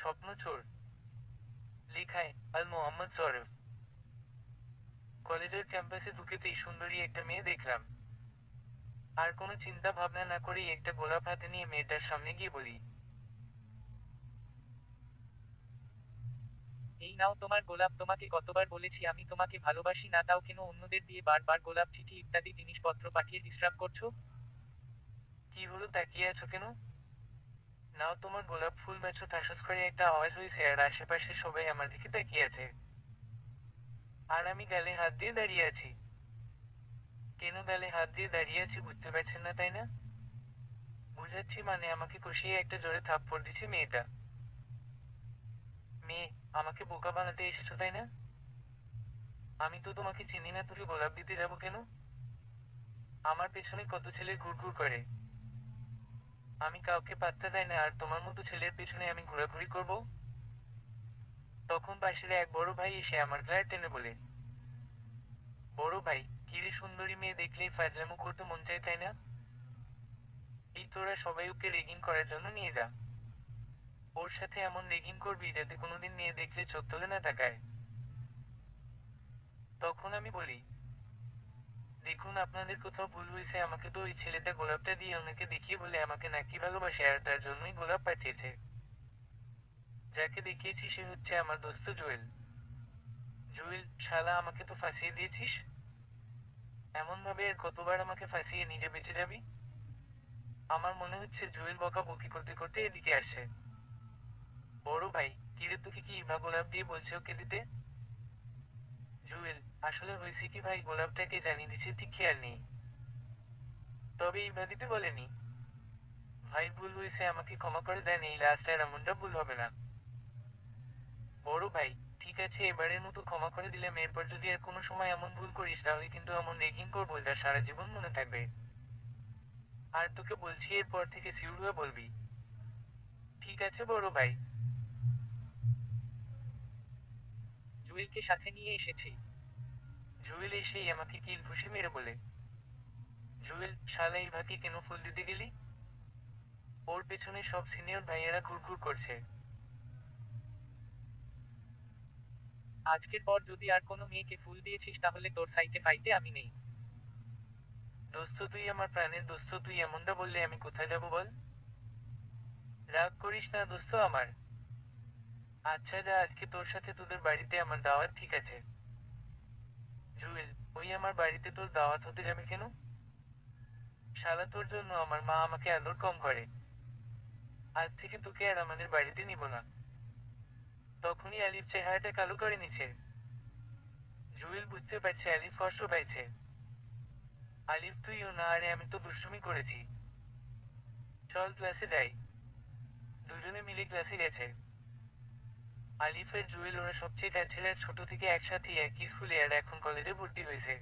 স্বপ্নচোর লেখায়, আল মোহাম্মদ সরফ। কলেজের ক্যাম্পাসে ঢুকেতেই সুন্দরী একটা মেয়ে দেখলাম। আর কোনো চিন্তা ভাবনা না করেই একটা গোলাপ হাতে নিয়ে মেয়েটার সামনে গিয়ে বলি, এই নাও তোমার গোলাপ, তোমাকে কতবার বলেছি আমি তোমাকে ভালোবাসি, না তাও কেন অন্যদের দিয়ে বারবার গোলাপ, চিঠি ইত্যাদি জিনিসপত্র পাঠিয়ে ডিস্টার্ব করছ? কি হলো, তাকিয়ে আছো কেন? নাও তোমার গোলাপ ফুল বেচো ঠাসাস করে একটা আওয়াজ হয়েছে আর আশেপাশে সবাই আমার দিকে তাকিয়ে আছে আর আমি গালে হাত দিয়ে দাঁড়িয়ে আছি। কেন গালে হাত দিয়ে দাঁড়িয়ে আছি বুঝতে পারছেন না, তাই না? বুঝাচ্ছি মানে আমাকে কষিয়ে একটা জোরে থাপ্পড় দিচ্ছে মেয়েটা। মেয়ে, আমাকে বোকা বানাতে এসেছ, তাই না? আমি তো তোমাকে চিনি না তোকে গোলাপ দিতে যাব কেন? আমার পেছনে কত ছেলে ঘুরঘুর করে। আমি কাউকে পাত্তা দেয় না, আর তোমার মতো ছেলের পেছনে আমি ঘোরাঘুরি করব? তখন পাশের এক বড় ভাই এসে আমার গায়ে টেনে বলে, বড় ভাই কিরে সুন্দরী মেয়ে দেখলেই ফাজলামো করতে মন চায়, তাই না? এই তোরা সবাই ওকে রেগিং করার জন্য নিয়ে যা। ওর সাথে এমন রেগিং করবি যাতে কোনোদিন মেয়ে দেখলে চোখ তোলে না তাকায়। তখন আমি বলি দেখুন, আপনাদের কোথাও ভুল হয়েছে, আমাকে তো ওই ছেলেটা গোলাপটা দিয়ে ওনাকে দেখিয়ে বলে আমাকে নাকি ভালোবাসে আর তার জন্যই গোলাপ পাঠিয়েছে। যাকে দেখিয়েছি সে হচ্ছে আমার দোস্ত জুয়েল। জুয়েল, শালা, আমাকে তো ফাঁসিয়ে দিয়েছিস? এমন ভাবে আর কতবার আমাকে ফাঁসিয়ে নিজে বেঁচে যাবি? আমার মনে হচ্ছে জুয়েল বকা বকি করতে করতে এদিকে আসে বড় ভাই, কিরে তোকে কি ইভা গোলাপ দিয়ে বলছে ওকে দিতে? জুয়েল, আসলে হয়েছে কি ভাই? গোলাপটাকে জানিয়ে দিচ্ছে, ঠিক খেয়াল নেই। তবে ইভা দিতে বলেনি। ভাই, ভুল হয়েছে, আমাকে ক্ষমা করে দেন, এই লাস্ট আর এমনটা ভুল হবে না। বড় ভাই, ঠিক আছে, এবারের মতো ক্ষমা করে দিলাম, এরপর যদি আর কোনো সময় এমন ভুল করিস, তাহলে কিন্তু এমন রেগিং করব, যা সারা জীবন মনে থাকবে। আর তোকে বলছি, এরপর থেকে সিউর বলবি। ঠিক আছে, বড় ভাই। জুয়েলকে সাথে নিয়ে এসেছি। জুয়েল এসেই আমাকে কিল ঘুষে মেরে বলে। জুয়েল শালা ইভাকে কেন ফুল দিতে গেলি? ওর পেছনে সব সিনিয়র ভাইয়েরা ঘুরঘুর করছে। আজকের পর যদি আর কোনো মেয়েকে ফুল দিয়েছিস, তাহলে তোর সাইটে ফাইটে আমি নেই। দোস্ত, তুই আমার প্রাণের দোস্ত, তুই এমনটা বললে আমি কোথায় যাব বল? রাগ করিস না দোস্ত আমার। আচ্ছা যা আজকে তোর সাথে তোদের বাড়িতে আমার দাওয়াত, ঠিক আছে। জুয়েল, ওই আমার বাড়িতে তোর দাওয়াত হতে যাবে কেন? শালা, তোর জন্য আমার মা আমাকে আদর কম করে। আজ থেকে তোকে আর আমাদের বাড়িতে নিব না। তখনই আলিফ চেহারাটা কালো করে নিছে। জুয়েল বুঝতে পারছে, আলিফ কষ্ট পাইছে। আলিফ, তুইও না, আরে আমি তো দুষ্টুমি করেছি। চল ক্লাসে যাই। দুজনে মিলে ক্লাসে গেছে। আলিফের জুয়েল ওরা সবচেয়ে কাছের ছোট থেকে একসাথে একই স্কুলে আর এখন কলেজে ভর্তি হয়েছে।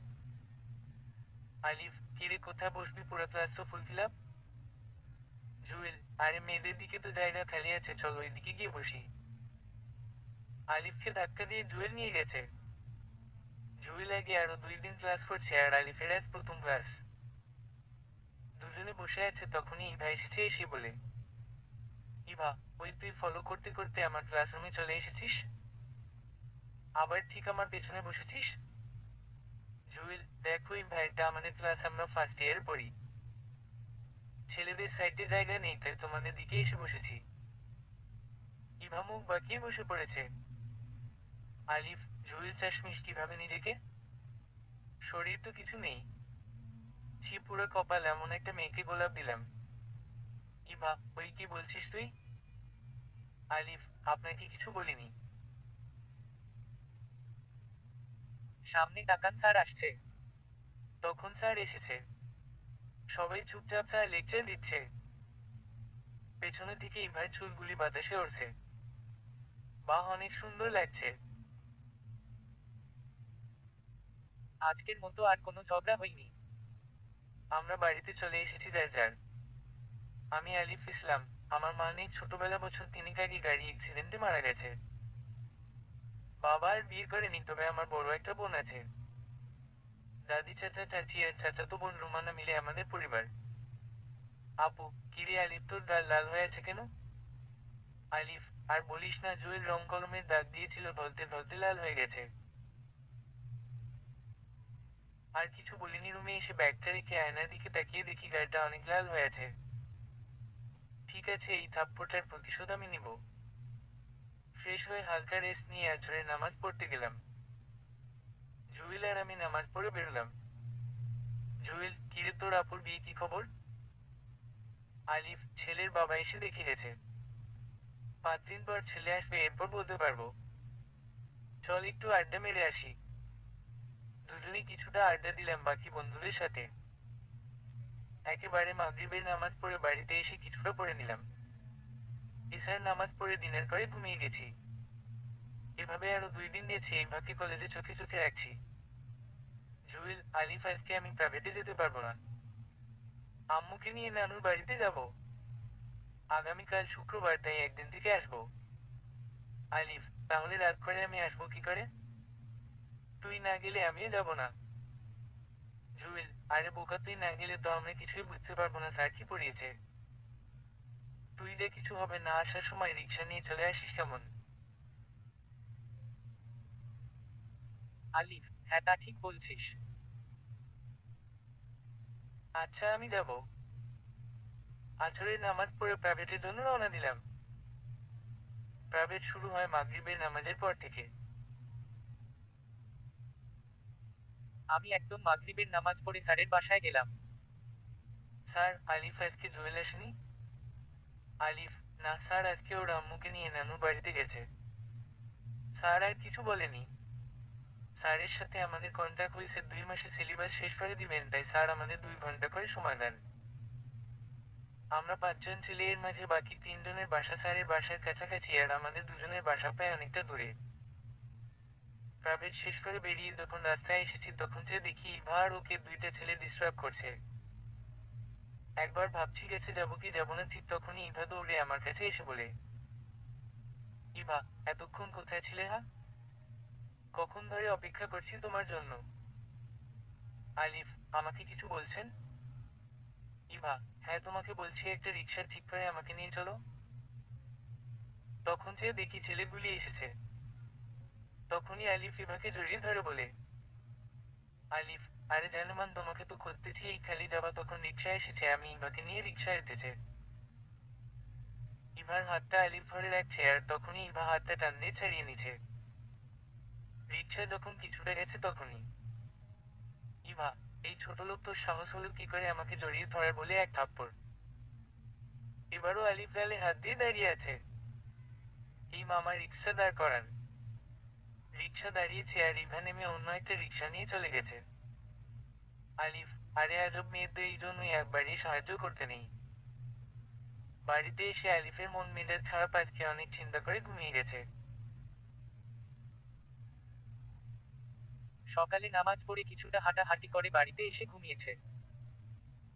আলিফ কিরে কোথায় বসবি? পুরো ক্লাস তো ফুল ফিল আপ জুয়েল, আরে, মেয়েদের দিকে তো জায়গা খালি আছে, চলো ওই দিকে গিয়ে বসি। আলিফকে ধাক্কা দিয়ে জুয়েল নিয়ে গেছে। জুয়েল আগে আরও দুই দিন ক্লাস করছে আর আলিফের আজ প্রথম ক্লাস দুজনে বসে আছে, তখনই ইভা এসেছে এসে বলে ইভা ওই তুই ফলো করতে করতে আমার ক্লাসরুমে চলে এসেছিস। আবার ঠিক আমার পেছনে বসেছিস? জুয়েল, দেখো এই ভাইটা আমাদের ক্লাস আমরা ফার্স্ট ইয়ার পড়ি। ছেলেদের সাইডে জায়গা নেই, তাই তোমাদের দিকে এসে বসেছি। ইভা মুখ বাকিয়ে বসে পড়েছে। আলিফ, জুয়েল, চাশমিশ কীভাবে নিজেকে? শরীর তো কিছু নেই। ছি, পুরো কপাল, এমন একটা মেয়েকে গোলাপ দিলাম। ইভা, ওই কি বলছিস তুই? আলিফ, আপনাকে কিছু বলিনি। সামনে তাকান, স্যার আসছে। তখন স্যার এসেছে। সবাই চুপচাপ স্যার লেকচার দিচ্ছে। পেছনে থেকে ইভার চুলগুলি বাতাসে উড়ছে। বাহ, অনেক সুন্দর লাগছে। আজকের মতো আর কোনো ঝগড়া হয়নি। আমরা বাড়িতে চলে এসেছি, যার যার। আমি আলিফ ইসলাম। আমার মা নেই ছোটবেলা বছর তিনেক আগে গাড়ি অ্যাক্সিডেন্টে মারা গেছে। বাবা আর বিয়ে করেনি, তবে আমার বড় একটা বোন আছে। দাদি, চাচা, চাচি আর চাচাতো বোন রুমানা মিলে আমাদের পরিবার। আপু কিরে আলিফ, তোর গাল লাল হয়ে আছে কেন? আলিফ, আর বলিস না, জুয়েল রং কলমের দাগ দিয়েছিল ঢলতে ঢলতে লাল হয়ে গেছে। আর কিছু বলিনি, রুমে এসে ব্যাগটা রেখে আয়নার দিকে তাকিয়ে দেখি গাড়িটা অনেক লাল হয়ে আছে। ঠিক আছে, এই থাপ্পড়টার প্রতিশোধ আমি নিব। ফ্রেশ হয়ে হালকা রেস্ট নিয়ে আজরের নামাজ পড়তে গেলাম। জুয়েল আর আমি নামাজ পড়ে বেরোলাম। জুয়েল, কিরে তোর আপুর বিয়ে কি খবর? আলিফ, ছেলের বাবা এসে দেখে গেছে পাঁচ দিন পর ছেলে আসবে, এরপর বলতে পারব। চল একটু আড্ডা মেরে আসি। দুজনে কিছুটা আড্ডা দিলাম বাকি বন্ধুদের সাথে। একেবারে মাগরিবের নামাজ পড়ে বাড়িতে এসে কিছুটা পড়ে নিলাম। এসার নামাজ পড়ে ডিনার করে ঘুমিয়ে গেছি। এভাবে আরও দুই দিন দিয়েছে এই ভাগ্যে কলেজে চোখে চোখে রাখছি। জুয়েল আলিফ আজকে আমি প্রাইভেটে যেতে পারব না। আম্মুকে নিয়ে নানুর বাড়িতে যাব। আগামীকাল শুক্রবার, তাই একদিন থেকে আসব। আলিফ, তাহলে রাত করে আমি আসব কি করে? তুই না গেলে আমিও যাব না। জুয়েল আরে বোকা, তুই না গেলে তো আমরা কিছুই বুঝতে পারব না, স্যার কি পড়িয়েছে? তুই যে কিছু হবে না আসার সময় রিক্সা নিয়ে চলে আসিস কেমন? আলিফ হ্যাঁ তা ঠিক বলছিস। আচ্ছা আমি যাব। আছরের নামাজ পড়ে প্রাইভেটের জন্য রওনা দিলাম। প্রাইভেট শুরু হয় মাগরিবের নামাজের পর থেকে। একদম মাগরিবের নামাজ পড়ে স্যারের বাসায় গেলাম। স্যার, আলিফ আজকে জুয়েল আসেনি? আলিফ, না স্যার, আজকে ওর আম্মুকে নিয়ে নানুর বাড়িতে গেছে। স্যার, আর কিছু বলেনি। স্যারের সাথে আমাদের কন্ট্যাক্ট হয়েছে দুই মাসে সিলেবাস শেষ করে দিবেন, তাই স্যার আমাদের দুই ঘণ্টা করে সময় দেন। আমরা পাঁচজন ছেলে এর মাঝে বাকি তিনজনের বাসা স্যারের বাসার কাছাকাছি, আর আমাদের দুজনের বাসা প্রায় অনেকটা দূরে। প্রাইভেট শেষ করে বেরিয়ে যখন রাস্তায় এসেছি, তখন যে দেখি ইভা আর ওকে দুইটা ছেলে ডিস্টার্ব করছে। একবার ভাবছি গেছে যাব কি যাব না, ঠিক তখনই ইভা দৌড়ে আমার কাছে এসে বলে, ইভা, এতক্ষণ কোথায় ছিলে হা কখন ধরে অপেক্ষা করছি তোমার জন্য? আলিফ, আমাকে কিছু বলছেন? ইভা হ্যাঁ তোমাকে বলছি, একটা রিক্সা ঠিক করে আমাকে নিয়ে চলো। তখন যে দেখি ছেলেগুলি এসেছে। তখনই আলিফ ইভাকে জড়িয়ে ধরে বলে, আলিফ, আরে জানেমান তোমাকে তো খুঁজতেছি, এই খালি যাবা তখন রিক্সা এসেছে, আমি ইভাকে নিয়ে রিক্সা এসেছে ইভার হাতটা আলিফ ধরে রাখছে, আর তখনই ইভা হাতটা টান ছাড়িয়ে নিছে রিক্সা যখন কিছুটা গেছে তখনই, ইভা, এই ছোট লোক তোর সাহস হলো কি করে আমাকে জড়িয়ে ধরার বলে এক থাপ্পড়? এবারও আলিফ গালে হাত দিয়ে দাঁড়িয়ে আছে। এই মামা রিক্সা দাঁড় করান। রিক্সা দাঁড়িয়েছে আর ইভা নেমে অন্য একটা রিক্সা নিয়ে চলে গেছে। আলিফ আরে আজব মেয়ে তো এই জন্যই একবারই সাহায্য করতে নেই। বাড়িতে এসে আলিফের মন মেজাজ খারাপ আজকে অনেক চিন্তা করে ঘুমিয়ে গেছে। সকালে নামাজ পড়ে কিছুটা হাঁটাহাঁটি করে বাড়িতে এসে ঘুমিয়েছে।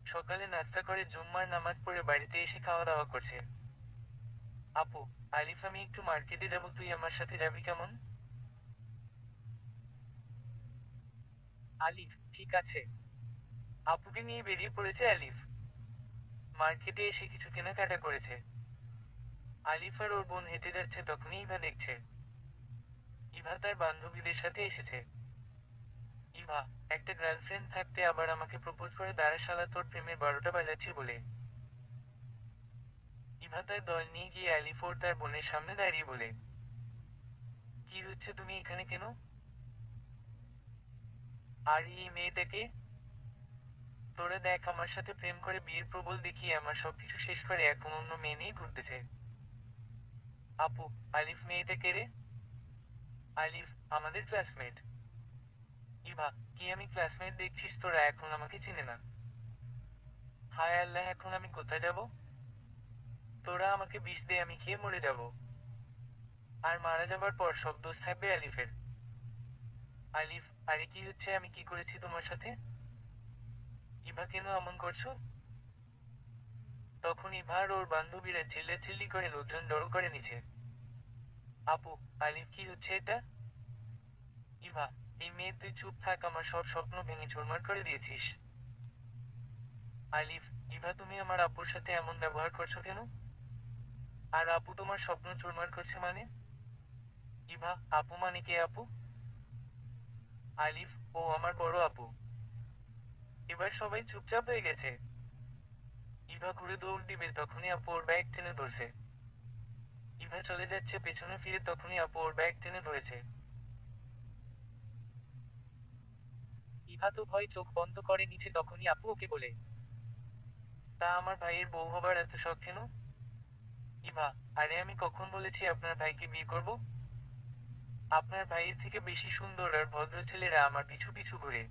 সকালে নাস্তা করে জুম্মার নামাজ পড়ে বাড়িতে এসে খাওয়া দাওয়া করছে। আপু আলিফ আমি একটু মার্কেটে যাব, তুই আমার সাথে যাবি কেমন? আলিফ, ঠিক আছে। আপুকে নিয়ে বেরিয়ে পড়েছে আলিফ। মার্কেটে এসে কিছু কেনাকাটা করেছে। আলিফ আর ওর বোন হেঁটে যাচ্ছে তখনই ইভা দেখছে। ইভা তার বান্ধবীদের সাথে এসেছে। ইভা, একটা গার্লফ্রেন্ড থাকতে আবার আমাকে প্রপোজ করে দাঁড়া দাঁড়াশালা তোর প্রেমের বারোটা বাজাচ্ছি বলে। ইভা তার দল নিয়ে গিয়ে ওর তার বোনের সামনে দাঁড়িয়ে বলে, কি হচ্ছে তুমি এখানে কেন? আর এই মেয়েটাকে তোরা দেখ, আমার সাথে প্রেম করে বিয়ের প্রবল দেখিয়ে আমার সবকিছু শেষ করে এখন অন্য মেয়ে নিয়ে ঘুরতেছে আপু, আলিফ মেয়েটা কে রে? আলিফ, আমাদের ক্লাসমেট ইভা, কি আমি ক্লাসমেট দেখছিস তোরা? এখন আমাকে চিনে না। হায় আল্লাহ, এখন আমি কোথায় যাব? তোরা আমাকে বিষ দে, আমি খেয়ে মরে যাব। আর মারা যাবার পর সব দোষ থাকবে আলিফের। আলিফ, আরে কি হচ্ছে? আমি কি করেছি তোমার সাথে? ইভা কেন এমন করছ? তখন ইভা আর ওর বান্ধবীরা চিল্লাচিল্লি করে লোকজন জড়ো করে নিছে। আপু, আলিফ, কি হচ্ছে এটা? ইভা, এই মেয়ে, তুই চুপ থাক, আমার সব স্বপ্ন ভেঙে চুরমার করে দিয়েছিস। আলিফ, ইভা, তুমি আমার আপুর সাথে এমন ব্যবহার করছ কেন? আর আপু তোমার স্বপ্ন চুরমার করছে মানে? ইভা, আপু মানে কে আপু? আলিফ ও আমার বড় আপু। এবার সবাই চুপচাপ হয়ে গেছে। ইভা ঘুরে দৌড় দিবে, তখনই আপু ওর ব্যাগ টেনে ধরছে। ইভা চলে যাচ্ছে, পেছনে ফিরে তখনই আপু ওর ব্যাগ টেনে ধরেছে। ইভা তো ভয় চোখ বন্ধ করে নিচে, তখনই আপু ওকে বলে, তা আমার ভাইয়ের বউ হবার এত শখ কেন? ইভা, আরে আমি কখন বলেছি আপনার ভাইকে বিয়ে করব? আপনার ভাইয়ের থেকে বেশি সুন্দর আর ভদ্র ছেলেরা আমার পিছু পিছু ঘুরে।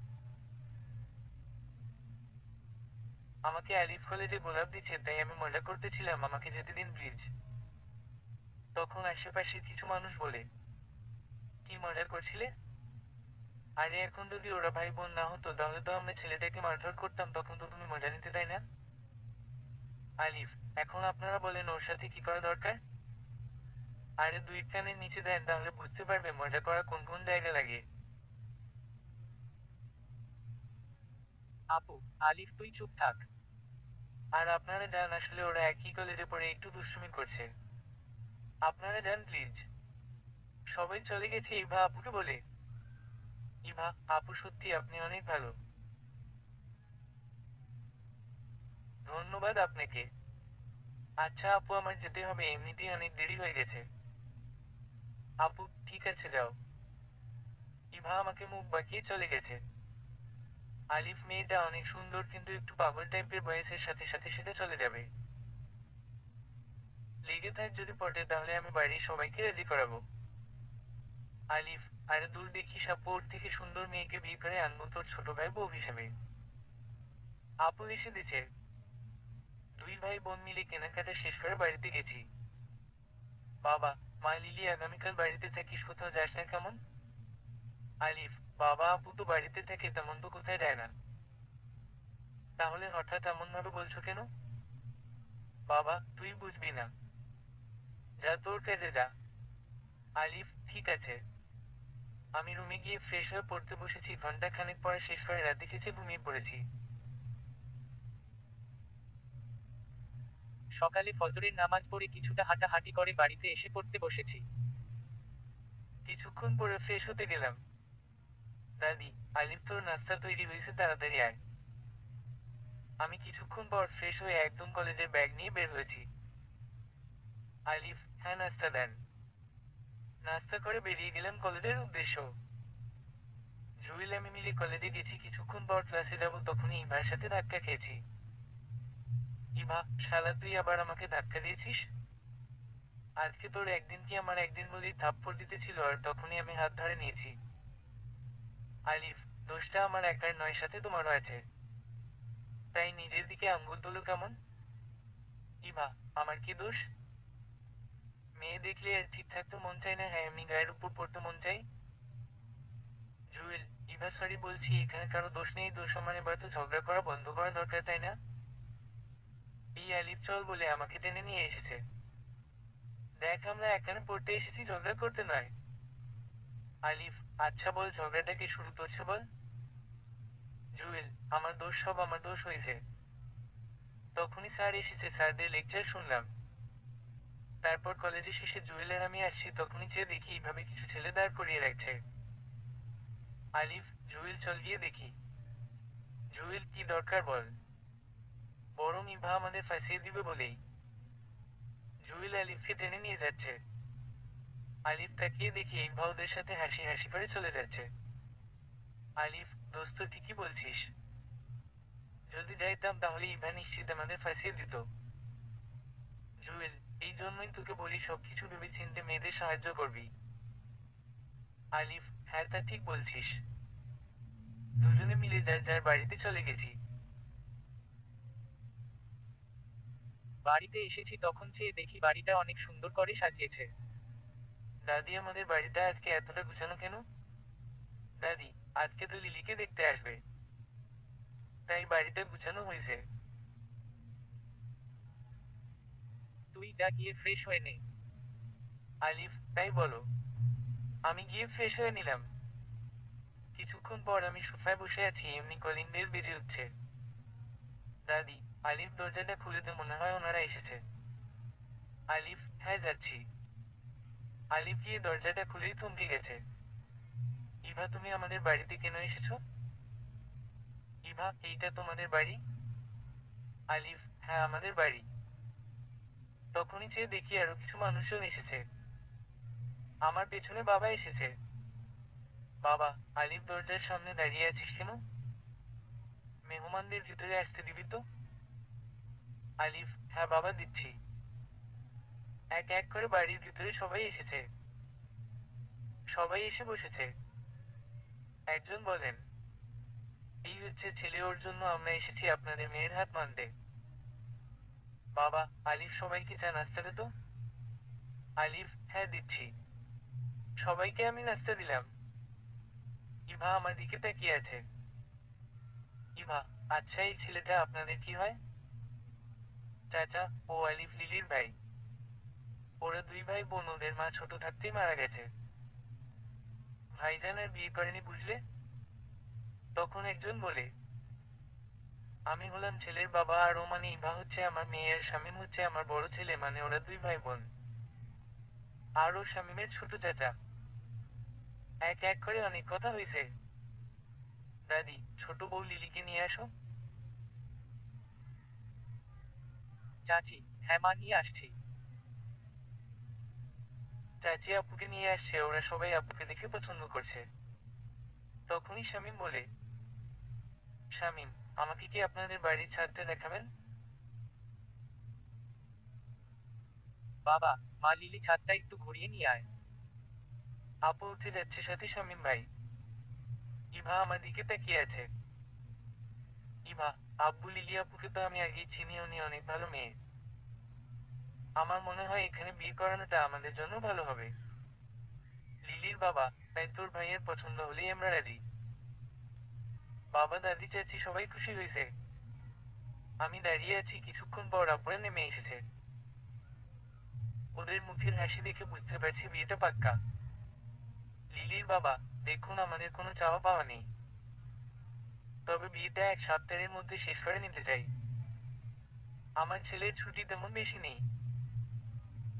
আমাকে আলিফ কলেজে গোলাপ দিচ্ছে তাই আমি মজা করতেছিলাম, আমাকে যেতে দিন প্লিজ। তখন আশেপাশের কিছু মানুষ বলে, কি মজা করছিলে? আরে, এখন যদি ওরা ভাই বোন না হতো, তাহলে তো আমরা ছেলেটাকে মারধর করতাম, তখন তো তুমি মজা নিতে, তাই না? আলিফ, এখন আপনারা বলেন ওর সাথে কি করা দরকার? আরে দুই কানের নিচে দেন, তাহলে বুঝতে পারবে মজা করা কোন কোন জায়গা লাগে। আপু, আলিফ, তুই চুপ থাক। আর আপনারা যান, আসলে ওরা একই কলেজে পড়ে একটু দুষ্টুমি করছে। আপনারা যান প্লিজ সবাই চলে গেছে, ইভা আপুকে বলে। ইভা, আপু সত্যি, আপনি অনেক ভালো। ধন্যবাদ আপনাকে। আচ্ছা আপু, আমার যেতে হবে, এমনিতেই অনেক দেরি হয়ে গেছে। আপু, ঠিক আছে, যাও। ইভা আমাকে মুখ বাঁকিয়ে চলে গেছে। আলিফ মেয়েটা অনেক সুন্দর, কিন্তু একটু পাগল টাইপের বয়সের সাথে সাথে সেটা চলে যাবে। লেগে থাক যদি পটে, তাহলে আমি বাড়ির সবাইকে রাজি করাবো। আলিফ, আরে দূর দেখি সাপু, ওর থেকে সুন্দর মেয়েকে বিয়ে করে আনব তোর ছোট ভাই বউ হিসাবে। আপু এসে দিছে। দুই ভাই বোন মিলে কেনাকাটা শেষ করে বাড়িতে গেছি। বাবা মা লিলি আগামীকাল বাড়িতে থাকিস কোথাও? যাস না কেমন? আলিফ, বাবা আপু তো বাড়িতে থাকে, তেমন তো কোথায় যায় না। তাহলে হঠাৎ এমন ভাবে বলছো কেন? বাবা, তুই বুঝবি না। যা তোর কাজে যা। আলিফ, ঠিক আছে। আমি রুমে গিয়ে ফ্রেশ হয়ে পড়তে বসেছি ঘণ্টা খানেক পরে শেষ করে রাত খেছে ঘুমিয়ে পড়েছি। সকালে ফজরের নামাজ পড়ে কিছুটা হাঁটাহাঁটি করে বাড়িতে এসে পড়তে বসেছি। কিছুক্ষণ পরে ফ্রেশ হতে গেলাম। দাদি, আলিফ তোর নাস্তা তৈরি হয়েছে, তাড়াতাড়ি আয়। আমি কিছুক্ষণ পর ফ্রেশ হয়ে একদম কলেজের ব্যাগ নিয়ে বের হয়েছি। আলিফ হ্যাঁ নাস্তা দেন। নাস্তা করে বেরিয়ে গেলাম কলেজের উদ্দেশ্য। জুয়েল আমি মিলে কলেজে গেছি, কিছুক্ষণ পর ক্লাসে যাব, তখনই ইভার সাথে ধাক্কা খেয়েছি। ইভা শালা, তুই আবার আমাকে ধাক্কা দিয়েছিস? আজকে তোর একদিন কি আমার একদিন বলেই থাপ্পড় দিতেছিল আর তখনই আমি হাত ধরে নিয়েছি। আলিফ, দোষটা আমার একার নয়, সাথে তোমারও আছে। তাই নিজের দিকে আঙ্গুল তোলো কেমন? ইভা আমার কি দোষ? মেয়ে দেখলে আর ঠিক থাকতে মন চায় না হ্যাঁ আমি গায়ের উপর পড়তে মন চাই। জুয়েল, ইভা সরি বলছি, এখানে কারও দোষ নেই, দোষ আমার এবার তো ঝগড়া করা বন্ধ করা দরকার, তাই না? এই আলিফ চল বলে আমাকে টেনে নিয়ে এসেছে। দেখ আমরা এখানে পড়তে এসেছি, ঝগড়া করতে নয়। আলিফ আচ্ছা বল, ঝগড়াটা কি শুরু করছে বল? জুয়েল, আমার দোষ সব আমার দোষ হয়েছে। তখনই স্যার এসেছে, স্যারদের লেকচার শুনলাম। তারপর কলেজে শেষে জুয়েলের আমি আসছি, তখনই চেয়ে দেখি এইভাবে কিছু ছেলে দাঁড় করিয়ে রাখছে। আলিফ, জুয়েল চল গিয়ে দেখি। জুয়েল, কি দরকার বল? বরং ইভা আমাদের ফাঁসিয়ে দিবে বলেই জুয়েল আলিফকে টেনে নিয়ে যাচ্ছে। আলিফ তাকিয়ে দেখি ইভা ওদের সাথে হাসি হাসি করে চলে যাচ্ছে। আলিফ, দোস্ত, ঠিকই বলছিস। যদি যাইতাম তাহলে ইভা নিশ্চিত আমাদের ফাঁসিয়ে দিত। জুয়েল এই জন্যই তোকে বলি সবকিছু ভেবে চিনতে মেয়েদের সাহায্য করবি। আলিফ হ্যাঁ তা ঠিক বলছিস। দুজনে মিলে যার যার বাড়িতে চলে গেছি। বাড়িতে এসেছি তখন চেয়ে দেখি বাড়িটা অনেক সুন্দর করে সাজিয়েছে। দাদি, আমাদের বাড়িটা আজকে এতটা গুছানো কেন? দাদি, আজকে তো লিলিকে দেখতে আসবে। তাই বাড়িটা গুছানো হয়েছে। তুই যা গিয়ে ফ্রেশ হয়ে নে। আলিফ, তাই বলো। আমি গিয়ে ফ্রেশ হয়ে নিলাম। কিছুক্ষণ পর আমি সোফায় বসে আছি, এমনি কলিং বেল বেজে উঠছে। দাদি আলিফ দরজাটা খুলে মনে হয় ওনারা এসেছে। আলিফ হ্যাঁ যাচ্ছি। আলিফ গিয়ে দরজাটা খুলেই থমকে গেছে। ইভা, তুমি আমাদের বাড়িতে কেন এসেছ? ইভা, এইটা তোমাদের বাড়ি? আলিফ হ্যাঁ আমাদের বাড়ি। তখনই চেয়ে দেখি আরও কিছু মানুষজন এসেছে। আমার পেছনে বাবা এসেছে। বাবা, আলিফ দরজার সামনে দাঁড়িয়ে আছিস কেন? মেহমানদের ভিতরে আসতে দিবি তো? আলিফ হ্যাঁ বাবা দিচ্ছি। এক এক করে বাড়ির ভিতরে সবাই এসেছে। সবাই এসে বসেছে। একজন বলেন, এই হচ্ছে ছেলে ওর জন্য আমরা এসেছি আপনাদের মেয়ের হাত মানতে বাবা, আলিফ সবাইকে চা নাস্তা তো। আলিফ হ্যাঁ দিচ্ছি। সবাইকে আমি নাস্তা দিলাম। ইভা আমার দিকে তাকিয়ে আছে। ইভা আচ্ছা এই ছেলেটা আপনাদের কি হয়? চাচা, ও আলিফ লিলির ভাই। ওরা দুই ভাই বোন, ওদের মা ছোট থাকতেই মারা গেছে। ভাইজান আর বিয়ে করেনি বুঝলে? তখন একজন বলে, আমি হলাম ছেলের বাবা, আর ও মানে ইভা হচ্ছে আমার মেয়ের শামীম হচ্ছে আমার বড় ছেলে মানে ওরা দুই ভাই বোন। আর ও শামীমের ছোট চাচা। এক এক করে অনেক কথা হয়েছে। দাদি, ছোট বউ লিলিকে নিয়ে আসো। চাচি হ্যাঁ মা নিয়ে আসছি। চাচি আপুকে নিয়ে আসছে ওরা সবাই আপুকে দেখে পছন্দ করছে। তখনই শামীম বলে, শামীম, আমাকে কি আপনাদের বাড়ির ছাদটা দেখাবেন? বাবা, মা লিলি ছাদটা একটু ঘুরিয়ে নিয়ে আয়। আপু উঠে যাচ্ছে সাথে শামীম ভাই। ইভা আমার দিকে তাকিয়ে আছে। ইভা আব্বু লিলি আপুকে তো আমি আগেই চিনি উনি অনেক ভালো মেয়ে। আমার মনে হয় এখানে বিয়ে করানোটা আমাদের জন্য ভালো হবে। লিলির বাবা, তাই তোর ভাইয়ের পছন্দ হলেই আমরা রাজি। বাবা দাদি চাচি সবাই খুশি হয়েছে আমি দাঁড়িয়ে আছি কিছুক্ষণ পর আপুরা নেমে এসেছে। ওদের মুখের হাসি দেখে বুঝতে পারছি বিয়েটা পাক্কা। লিলির বাবা, দেখুন আমাদের কোনো চাওয়া পাওয়া নেই। তবে বিয়েটা এক সপ্তাহের মধ্যে শেষ করে নিতে চাই। আমার ছেলের ছুটি তেমন বেশি নেই।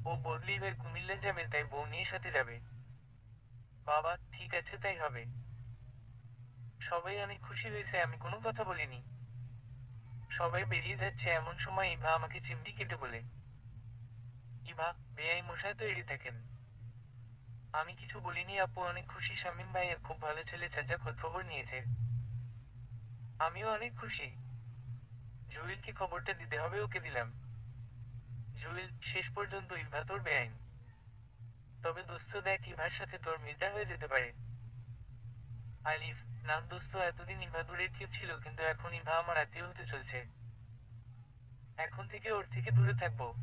ও বদলি হয়ে কুমিল্লা যাবে, তাই বউ নিয়ে সাথে যাবে। বাবা, ঠিক আছে, তাই হবে। সবাই অনেক খুশি হয়েছে, আমি কোনো কথা বলিনি। সবাই বেরিয়ে যাচ্ছে, এমন সময় ইভা আমাকে চিমটি কেটে বলে, ইভা, বেআই মশাই তো এড়িয়ে থাকেন। আমি কিছু বলিনি, আপু, অনেক খুশি শামীম ভাইয়ের খুব ভালো ছেলে, চাচা খোঁজ খবর নিয়েছে। আমিও অনেক খুশি। জুয়েলকে খবরটা দিতে হবে ওকে দিলাম। জুয়েল, শেষ পর্যন্ত ইভা তোর বেআইন। তবে দোস্ত দেখ ইভার সাথে তোর মিলটা হয়ে যেতে পারে। আলিফ নাম দোস্ত, এতদিন ইভা দূরের কেউ ছিল, কিন্তু এখন ইভা আমার আত্মীয় হতে চলছে। এখন থেকে ওর থেকে দূরে থাকব।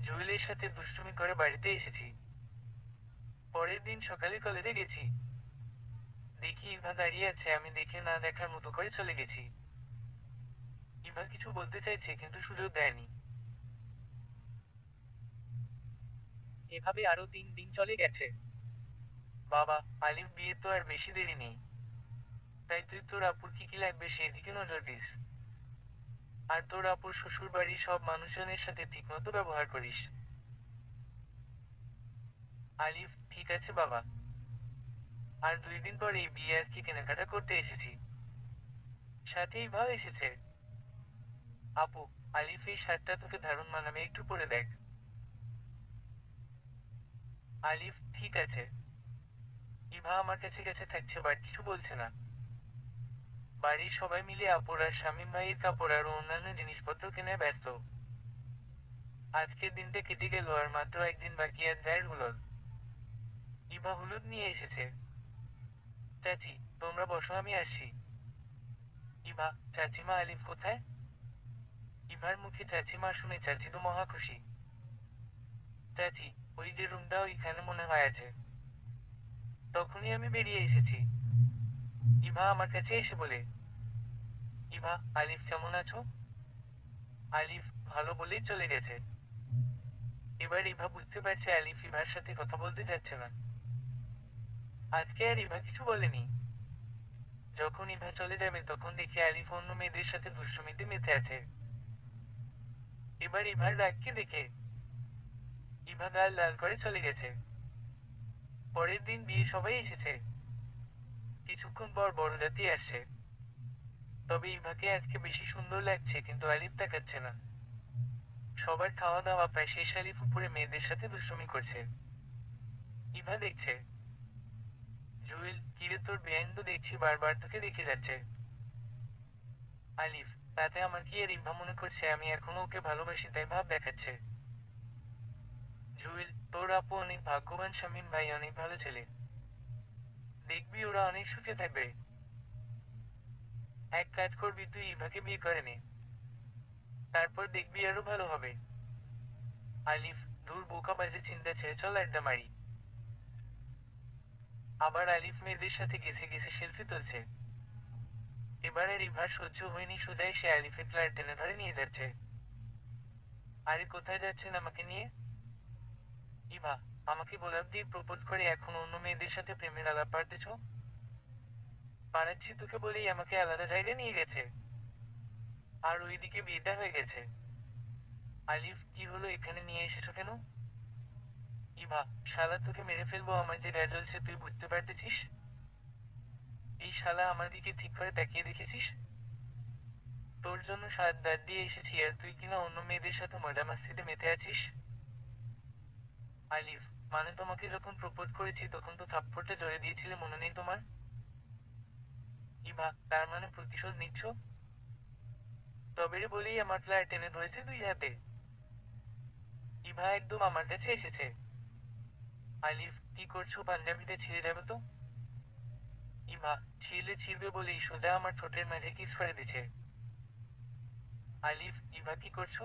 জুয়েলের সাথে দুষ্টুমি করে বাড়িতে এসেছি। পরের দিন সকালে কলেজে গেছি। দেখি ইভা দাঁড়িয়ে আছে, আমি দেখে না দেখার মতো করে চলে গেছি। ইভা কিছু বলতে চাইছে, কিন্তু সুযোগ দেয়নি। এভাবে আরও তিন দিন চলে গেছে। বাবা, আলিফ বিয়ে তো আর বেশি দেরি নেই। তাই তুই তোর আপুর কি কি লাগবে সেই দিকে নজর দিস। আর তোর আপুর শ্বশুর বাড়ির সব মানুষজনের সাথে ঠিকমতো ব্যবহার করিস। আলিফ, ঠিক আছে বাবা। আর দুই দিন পরে এই বিয়ে আর কি কেনাকাটা করতে এসেছি। সাথেই ভাব এসেছে। আপু, আলিফ এই শার্টটা তোকে দারুণ মানাবে, একটু পরে দেখ। আলিফ, ঠিক আছে। ইভা আমার কাছে কাছে থাকছে, বাট কিছু বলছে না। বাড়ির সবাই মিলে আপুর আর শামীম ভাইয়ের কাপড় আর অন্যান্য জিনিসপত্র কেনায় ব্যস্ত। আজকের দিনটা কেটে গেল আর মাত্র একদিন বাকি আর গায়ের হলুদ ইভা হলুদ নিয়ে এসেছে। চাচি, তোমরা বসো, আমি আসছি ইভা চাচিমা আলিফ কোথায়? ইভার মুখে চাচিমা শুনে চাচি তো মহা খুশি। চাচি, ওই যে রুমটা ওইখানে মনে হয় আছে। তখনই আমি বেরিয়ে এসেছি। ইভা আমার কাছে এসে বলে ইভা আলিফ কেমন আছো? আলিফ ভালো বলেই চলে গেছে। এবার ইভা বুঝতে পারছে আলিফ ইভার সাথে কথা বলতে যাচ্ছে না। আজকে আর ইভা কিছু বলেনি। যখন ইভা চলে যাবে, তখন দেখি আলিফ অন্য মেয়েদের সাথে দুষ্টুমিতে মেতে আছে। এবার ইভার রাগকে দেখে ইভা গাল লাল করে চলে গেছে। পরের দিন বিয়ে সবাই এসেছে। কিছুক্ষণ পর বড় জাতি আসছে। তবে ইভাকে আজকে বেশি সুন্দর লাগছে, কিন্তু আলিফ তাকাচ্ছে না। সবার খাওয়া দাওয়া প্রায় শেষ আলিফ উপরে মেয়েদের সাথে দুষ্টুমি করছে। ইভা দেখছে জুয়েল, কিরে তোর বেআইন তো দেখছি, বারবার তোকে দেখে যাচ্ছে। আলিফ, তাতে আমার কি আর ইভা মনে করছে? আমি এখনও ওকে ভালোবাসি, তাই ভাব দেখাচ্ছে। জুয়েল, তোর আপু অনেক ভাগ্যবান শামীম ভাই, অনেক ভালো ছেলে। দেখবি ওরা অনেক সুখে থাকবে। এক কাজ করবি, তুই ইভাকে বিয়ে করে নে। তারপর দেখবি আরও ভালো হবে। আলিফ দূর বোকা বাজে চিন্তা ছেড়ে চল আড্ডা মারি। আবার আলিফ মেয়েদের সাথে গেছে গেছে সেলফি তুলছে। এবারে রিভার সহ্য হয়নি সোজাই সে আলিফের ফ্লাইট টেনে ধরে নিয়ে যাচ্ছে। আরে কোথায় যাচ্ছেন আমাকে নিয়ে? ইভা, আমাকে গোলাপ দিয়ে প্রপোজ করে এখন অন্য মেয়েদের সাথে প্রেমের আলাপ পারতেছ পারাচ্ছি তোকে বলেই আমাকে আলাদা জায়গায় নিয়ে গেছে। আর ওইদিকে বিয়েটা হয়ে গেছে। আলিফ, কি হলো এখানে নিয়ে এসেছ কেন? ইভা, শালা তোকে মেরে ফেলব, আমার যে গায়ে জ্বলছে তুই বুঝতে পারতেছিস? এই শালা আমার দিকে ঠিক করে তাকিয়ে দেখেছিস? তোর জন্য সাত দিয়ে এসেছি, আর তুই কিনা অন্য মেয়েদের সাথে মজা মাস্তিতে মেতে আছিস? আলিফ মানে তোমাকে যখন প্রপোজ করেছি, তখন তো থাপ্পড়টা জড়ে দিয়েছিলে, মনে নেই তোমার? ইভা, তার মানে প্রতিশোধ নিচ্ছ? তবে রে বলেই আমার প্লার টেনে ধরেছে দুই হাতে। ইভা একদম আমার কাছে এসেছে। আলিফ কি করছ? পাঞ্জাবিটা ছিঁড়ে যাবে তো? ইভা ছিঁড়লে ছিঁড়বে বলেই সোজা আমার ঠোঁটের মাঝে কিস করে দিছে আলিফ ইভা কি করছ?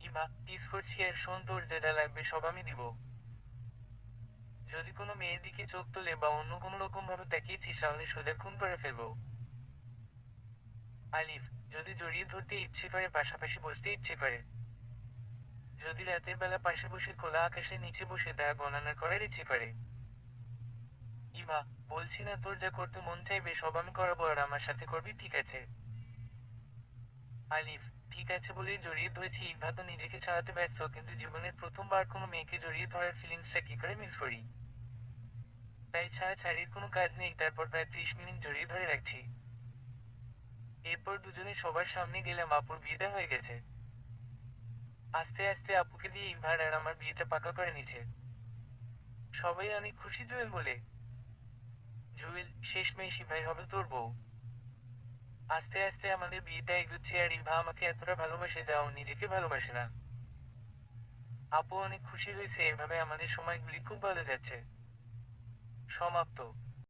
ইভা কিস করছি আর শোন তোর যা যা লাগবে সব আমি দিব। যদি কোনো মেয়ের দিকে চোখ তোলে বা অন্য কোনো রকম ভাবে তাকিয়েছিস, তাহলে সোজা খুন করে ফেলব। আলিফ যদি জড়িয়ে ধরতে ইচ্ছে করে, পাশাপাশি বসতে ইচ্ছে করে। যদি রাতের বেলা পাশে বসে খোলা আকাশের নিচে বসে তা গণনা করার ইচ্ছে করে। ইভা বলছি না তোর যা করতে মন চাইবে, সব আমি করাবো আর আমার সাথে করবি, ঠিক আছে? আলিফ, ঠিক আছে বলেই জড়িয়ে ধরেছি। ইভা তো নিজেকে ছাড়াতে ব্যস্ত, কিন্তু জীবনের প্রথমবার কোনো মেয়েকে জড়িয়ে ধরার ফিলিংসটা কি করে মিস করি? তাই ছাড়া ছাড়ির কোনো কাজ নেই, তারপর প্রায় ত্রিশ মিনিট জড়িয়ে ধরে রাখছি। এরপর দুজনে সবার সামনে গেলাম, আপুর বিয়েটা হয়ে গেছে। আস্তে আস্তে আপুকে দিয়ে ইভার আর আমার বিয়েটা পাকা করে নিছে সবাই অনেক খুশি জুয়েল বলে। জুয়েল, শেষমেশ ইভাই হবে তোর বউ। আস্তে আস্তে আমাদের বিয়েটা এগুচ্ছে আর ইভা আমাকে এতটা ভালোবাসে যাও নিজেকে ভালোবাসে না। আপু অনেক খুশি হয়েছে, এভাবে আমাদের সময়গুলি খুব ভালো যাচ্ছে। সমাপ্ত।